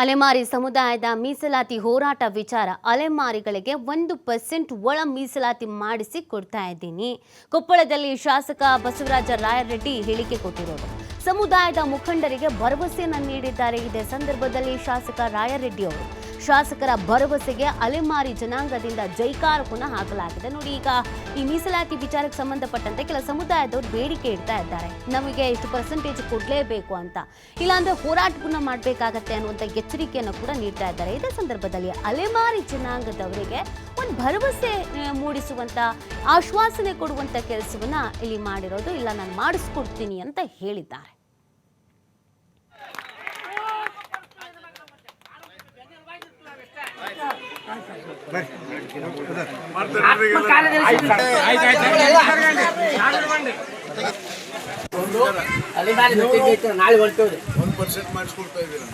ಅಲೆಮಾರಿ ಸಮುದಾಯದ ಮೀಸಲಾತಿ ಹೋರಾಟ ವಿಚಾರ ಅಲೆಮಾರಿಗಳಿಗೆ ಒಂದು ಪರ್ಸೆಂಟ್ ಒಳ ಮೀಸಲಾತಿ ಮಾಡಿಸಿ ಕೊಡ್ತಾ ಇದ್ದೀನಿ. ಕೊಪ್ಪಳದಲ್ಲಿ ಶಾಸಕ ಬಸವರಾಜ ರಾಯರೆಡ್ಡಿ ಹೇಳಿಕೆ ಕೊಟ್ಟಿರೋದು. ಸಮುದಾಯದ ಮುಖಂಡರಿಗೆ ಭರವಸೆಯನ್ನು ನೀಡಿದ್ದಾರೆ. ಇದೇ ಸಂದರ್ಭದಲ್ಲಿ ಶಾಸಕ ರಾಯರೆಡ್ಡಿ ಅವರು. ಶಾಸಕರ ಭರವಸೆಗೆ ಅಲೆಮಾರಿ ಜನಾಂಗದಿಂದ ಜೈಕಾರ ಪುನಃ ಹಾಕಲಾಗಿದೆ. ನೋಡಿ ಈಗ ಈ ಮೀಸಲಾತಿ ವಿಚಾರಕ್ಕೆ ಸಂಬಂಧಪಟ್ಟಂತೆ ಕೆಲ ಸಮುದಾಯದವರು ಬೇಡಿಕೆ ಇಡ್ತಾ ಇದ್ದಾರೆ. ನಮಗೆ ಇಷ್ಟು ಪರ್ಸೆಂಟೇಜ್ ಕೊಡಲೇಬೇಕು ಅಂತ. ಇಲ್ಲಾಂದ್ರೆ ಹೋರಾಟವನ್ನು ಮಾಡಬೇಕಾಗತ್ತೆ ಅನ್ನುವಂಥ ಎಚ್ಚರಿಕೆಯನ್ನು ಕೂಡ ನೀಡ್ತಾ ಇದ್ದಾರೆ. ಇದೇ ಸಂದರ್ಭದಲ್ಲಿ ಅಲೆಮಾರಿ ಜನಾಂಗದವರಿಗೆ ಒಂದು ಭರವಸೆ ಮೂಡಿಸುವಂಥ ಆಶ್ವಾಸನೆ ಕೊಡುವಂತ ಕೆಲಸವನ್ನ ಇಲ್ಲಿ ಮಾಡಿರೋದು. ಇಲ್ಲ, ನಾನು ಮಾಡಿಸ್ಕೊಡ್ತೀನಿ ಅಂತ ಹೇಳಿದ್ದಾರೆ. ಒಂದು ಅಲ್ಲಿ ಮಾಡಿ ನಾಳೆ ಬರ್ತೀವಿ ಒಂದು ಪರ್ಸೆಂಟ್ ಮಾಡಿಸ್ಕೊಡ್ತಾ ಇದ್ದೀರಾ?